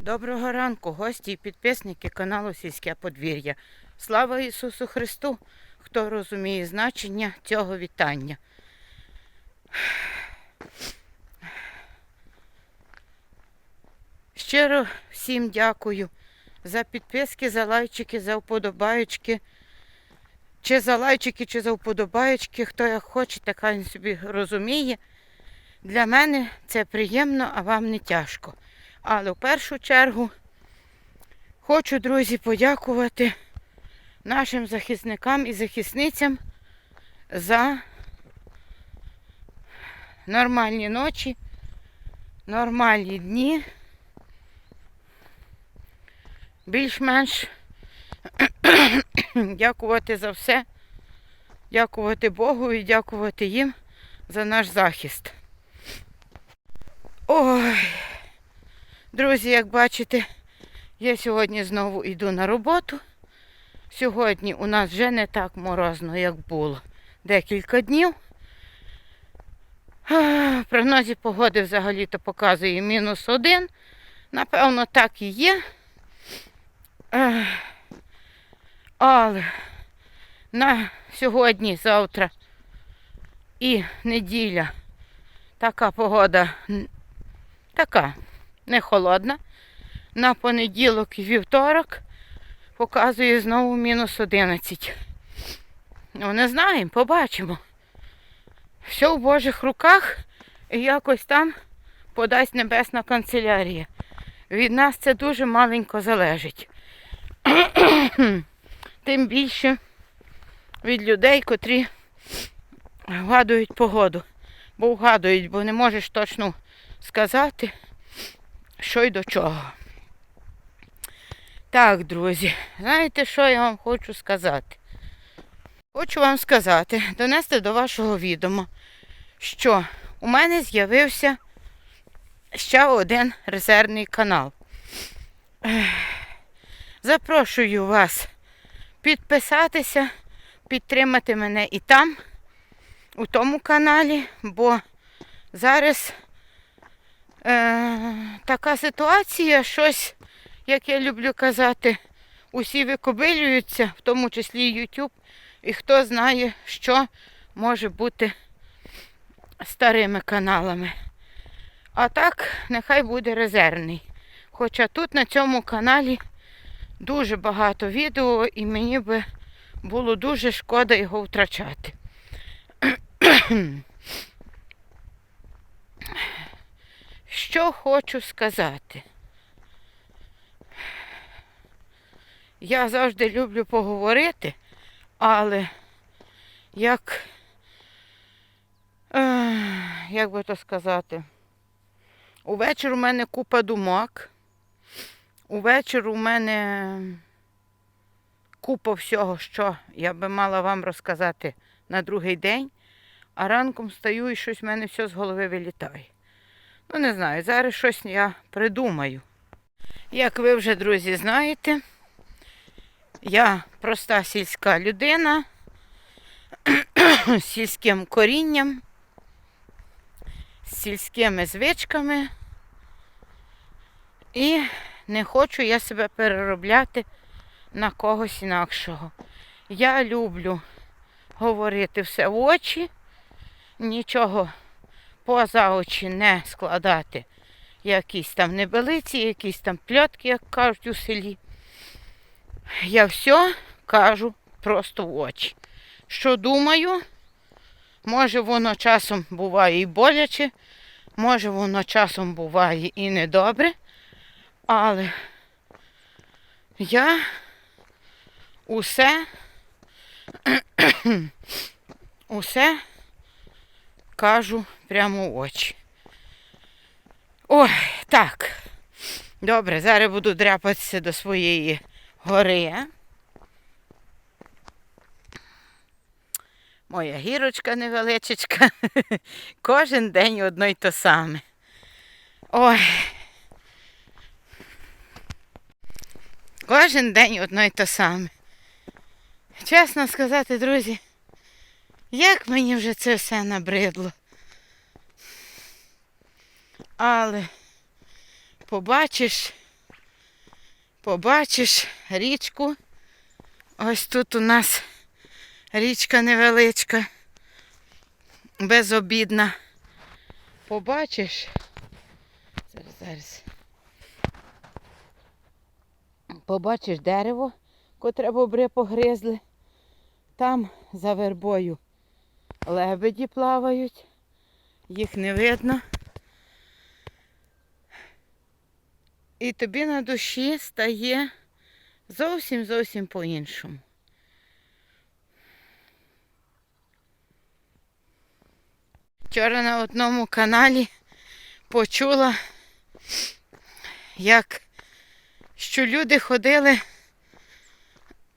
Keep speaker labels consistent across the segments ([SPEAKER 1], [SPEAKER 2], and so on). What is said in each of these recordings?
[SPEAKER 1] Доброго ранку, гості і підписники каналу Сільське подвір'я. Слава Ісусу Христу! Хто розуміє значення цього вітання. Щиро всім дякую за підписки, за лайчики, за вподобаєчки. Чи за лайчики, чи за вподобаєчки, хто як хоче, така він собі розуміє. Для мене це приємно, а вам не тяжко. Але в першу чергу хочу, друзі, подякувати нашим захисникам і захисницям за нормальні ночі, нормальні дні. Більш-менш дякувати за все, дякувати Богу і дякувати їм за наш захист. Ой. Друзі, як бачите, я сьогодні знову йду на роботу. Сьогодні у нас вже не так морозно, як було декілька днів. В прогнозі погоди взагалі-то показує мінус один. Напевно, так і є. Але на сьогодні, завтра і неділя така погода така не холодна. На понеділок і вівторок показує знову мінус 11. Ну, не знаємо, побачимо. Все в Божих руках і якось там подасть небесна канцелярія. Від нас це дуже маленько залежить. Тим більше від людей, котрі вгадують погоду. Бо вгадують, бо не можеш точно сказати що й до чого. Так, друзі, знаєте, що я вам хочу сказати? Хочу вам сказати, донести до вашого відома, що у мене з'явився ще один резервний канал. Запрошую вас підписатися, підтримати мене і там, у тому каналі, бо зараз е, така ситуація, щось, як я люблю казати, усі викобилюються, в тому числі YouTube, і хто знає, що може бути старими каналами. А так, нехай буде резервний. Хоча тут на цьому каналі дуже багато відео, і мені би було дуже шкода його втрачати. Що хочу сказати? Я завжди люблю поговорити, але як, е, як би то сказати, увечір у мене купа думок, увечір у мене купа всього, що я би мала вам розказати на другий день, а ранком стаю і щось в мене все з голови вилітає. Ну, не знаю, зараз щось я придумаю. Як ви вже, друзі, знаєте, я проста сільська людина з сільським корінням, з сільськими звичками. І не хочу я себе переробляти на когось інакшого. Я люблю говорити все в очі, нічого поза очі не складати якісь там небелиці, якісь там пльотки, як кажуть у селі. Я все кажу просто в очі. Що думаю, може воно часом буває і боляче, може воно часом буває і недобре, але я усе, усе кажу прямо в очі. Ой, так. Добре, зараз буду дряпатися до своєї гори. Моя гірочка невеличечка. Кожен день одно й то саме. Ой. Кожен день одно й то саме. Чесно сказати, друзі, як мені вже це все набридло. Але побачиш побачиш річку. Ось тут у нас річка невеличка, безобідна. Побачиш. Зараз, зараз. Побачиш дерево, котре бобри погризли. Там за вербою лебеді плавають, їх не видно. І тобі на душі стає зовсім зовсім по-іншому. Вчора на одному каналі почула, як що люди ходили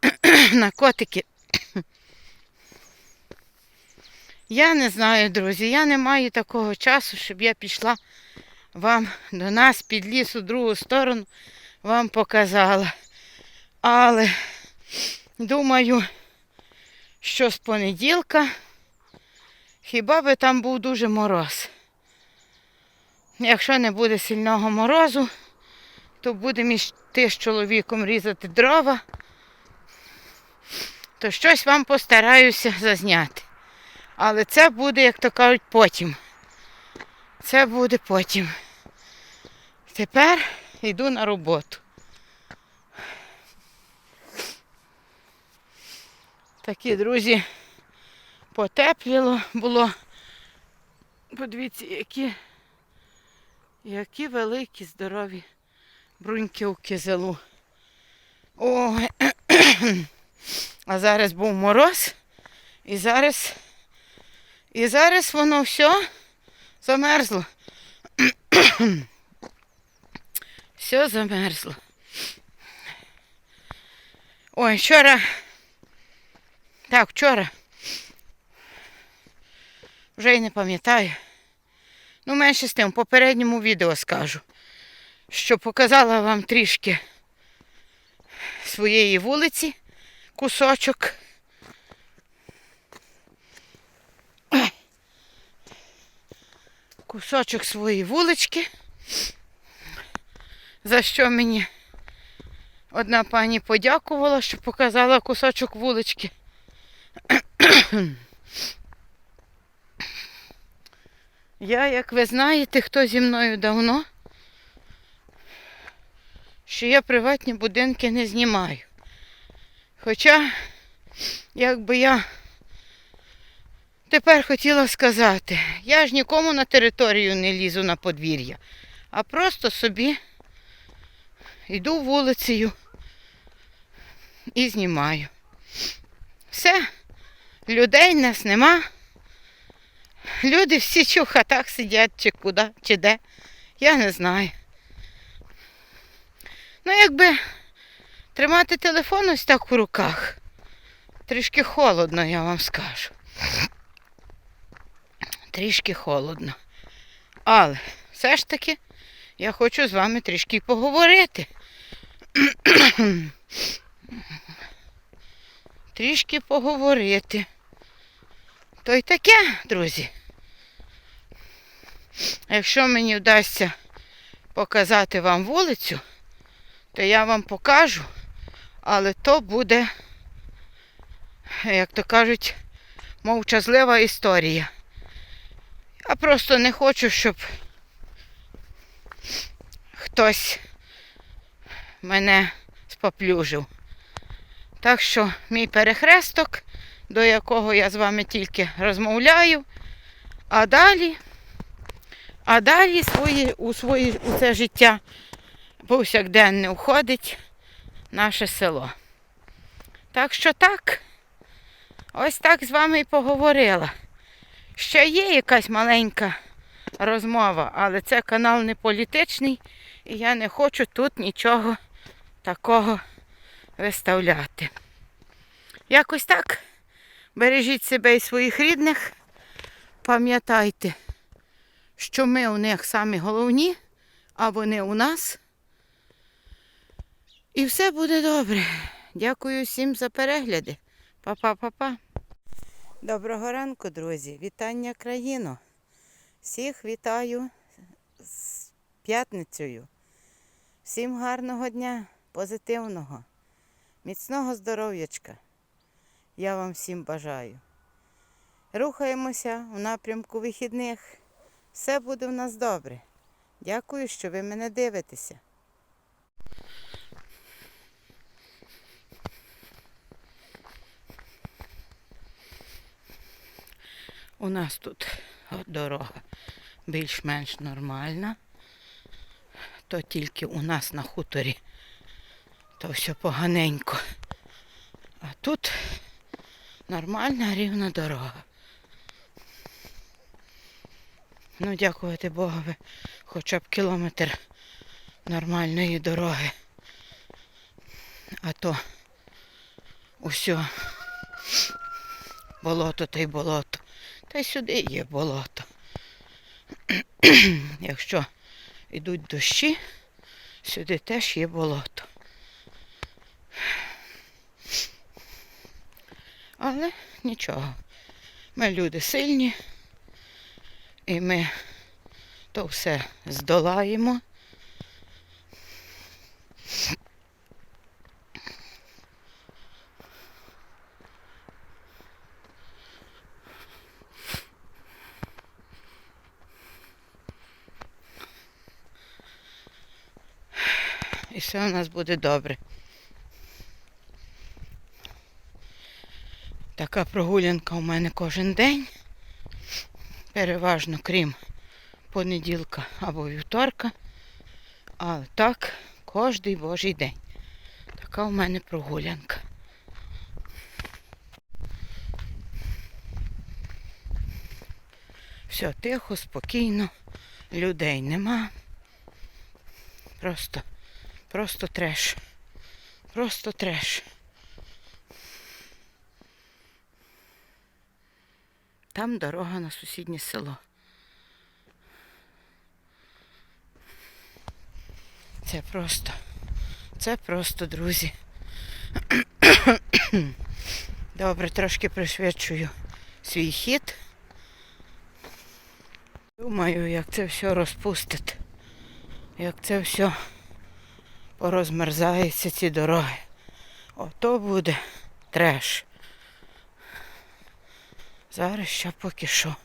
[SPEAKER 1] на котики. Я не знаю, друзі, я не маю такого часу, щоб я пішла вам до нас під ліс у другу сторону, вам показала. Але думаю, що з понеділка хіба би там був дуже мороз. Якщо не буде сильного морозу, то будемо йти з чоловіком різати дрова, то щось вам постараюся зазняти. Але це буде, як то кажуть, потім. Це буде потім. Тепер йду на роботу. Такі, друзі, потепліло було. Подивіться, які, які великі, здорові бруньки у кизелу. Ой. А зараз був мороз. І зараз, і зараз воно все замерзло. Все замерзло. Ой, вчора. Так, вчора. Вже й не пам'ятаю. Ну, менше з тим, в попередньому відео скажу, що показала вам трішки своєї вулиці, кусочок. Кусочок своєї вулички, за що мені одна пані подякувала, що показала кусочок вулички. Я, як ви знаєте, хто зі мною давно, що я приватні будинки не знімаю. Хоча, якби я тепер хотіла сказати, я ж нікому на територію не лізу на подвір'я, а просто собі йду вулицею і знімаю. Все, людей нас нема. Люди всі чи в хатах сидять, чи куди, чи де. Я не знаю. Ну, якби тримати телефон ось так у руках. Трішки холодно, я вам скажу. Трішки холодно. Але все ж таки я хочу з вами трішки поговорити. трішки поговорити. То й таке, друзі. Якщо мені вдасться показати вам вулицю, то я вам покажу, але то буде, як то кажуть, мовчазлива історія. Я просто не хочу, щоб хтось мене споплюжив. Так що мій перехресток, до якого я з вами тільки розмовляю, а далі, а далі свої, у, свої, у це життя повсякденне входить наше село. Так що так, ось так з вами і поговорила. Ще є якась маленька розмова, але це канал не політичний, і я не хочу тут нічого такого виставляти. Якось так. Бережіть себе і своїх рідних. Пам'ятайте, що ми у них самі головні, а вони у нас. І все буде добре. Дякую всім за перегляди. Па-па-па-па. Доброго ранку, друзі. Вітання країно. Всіх вітаю з п'ятницею. Всім гарного дня. позитивного, міцного здоров'ячка. Я вам всім бажаю. Рухаємося в напрямку вихідних. Все буде в нас добре. Дякую, що ви мене дивитеся. У нас тут дорога більш-менш нормальна. То тільки у нас на хуторі то все поганенько. А тут нормальна рівна дорога. Ну, дякувати Богові, хоча б кілометр нормальної дороги. А то усе болото та й болото. Та й сюди є болото. Якщо йдуть дощі, сюди теж є болото. Але нічого. Ми люди сильні, і ми то все здолаємо. І все у нас буде добре. Така прогулянка у мене кожен день. Переважно, крім понеділка або вівторка. Але так, кожний божий день. Така у мене прогулянка. Все тихо, спокійно, людей нема. Просто, просто треш. Просто треш. Там дорога на сусіднє село. Це просто, це просто, друзі. Добре, трошки пришвидшую свій хід. Думаю, як це все розпустить. Як це все порозмерзається ці дороги. Ото буде треш. Зараз ще поки що.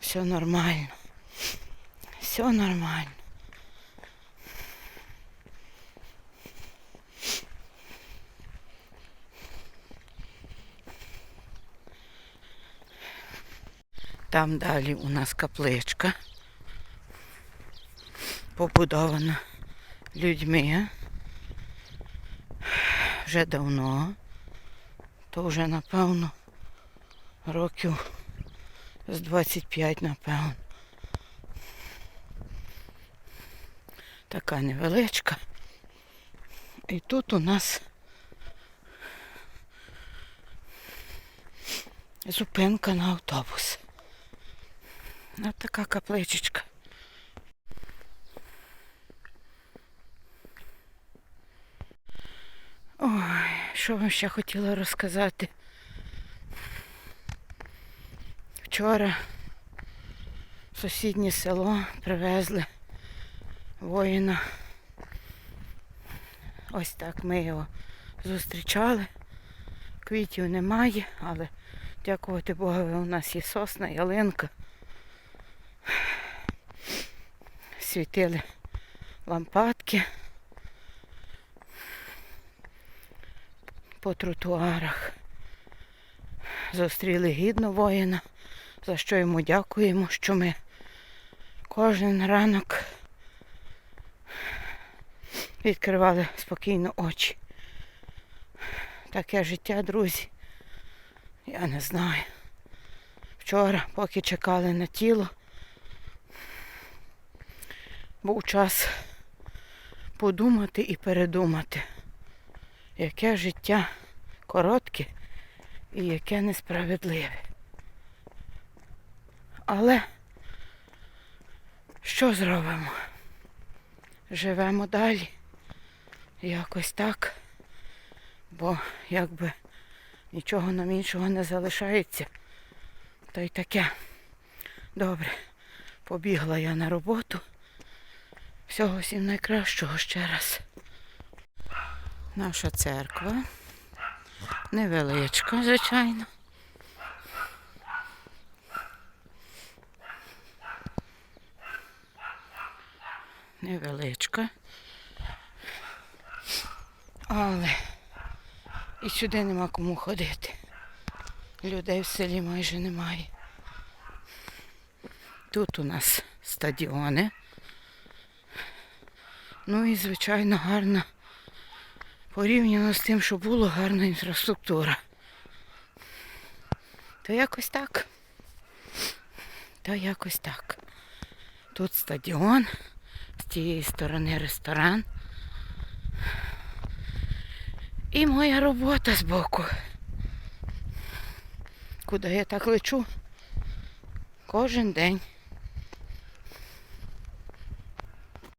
[SPEAKER 1] Все нормально. Все нормально. Там далі у нас капличка. Побудована людьми. Вже давно. То вже напевно років з 25, напевно. Така невеличка. І тут у нас зупинка на автобус. Ось така капличечка. Ой, що вам ще хотіла розказати? Вчора в сусіднє село привезли воїна. Ось так ми його зустрічали. Квітів немає, але дякувати Богові, у нас є сосна, ялинка. Світили лампадки по тротуарах. Зустріли гідно воїна, за що йому дякуємо, що ми кожен ранок відкривали спокійно очі. Таке життя, друзі. Я не знаю. Вчора, поки чекали на тіло, був час подумати і передумати, яке життя коротке і яке несправедливе. Але що зробимо? Живемо далі. Якось так. Бо якби нічого нам іншого не залишається. То й таке. Добре. Побігла я на роботу. Всього всім найкращого ще раз. Наша церква. Невеличка, звичайно. Невеличка. Але і сюди нема кому ходити. Людей в селі майже немає. Тут у нас стадіони. Ну і, звичайно, гарна порівняно з тим, що було гарна інфраструктура. То якось так. То якось так. Тут стадіон, з тієї сторони ресторан. І моя робота збоку. Куди я так лечу? Кожен день.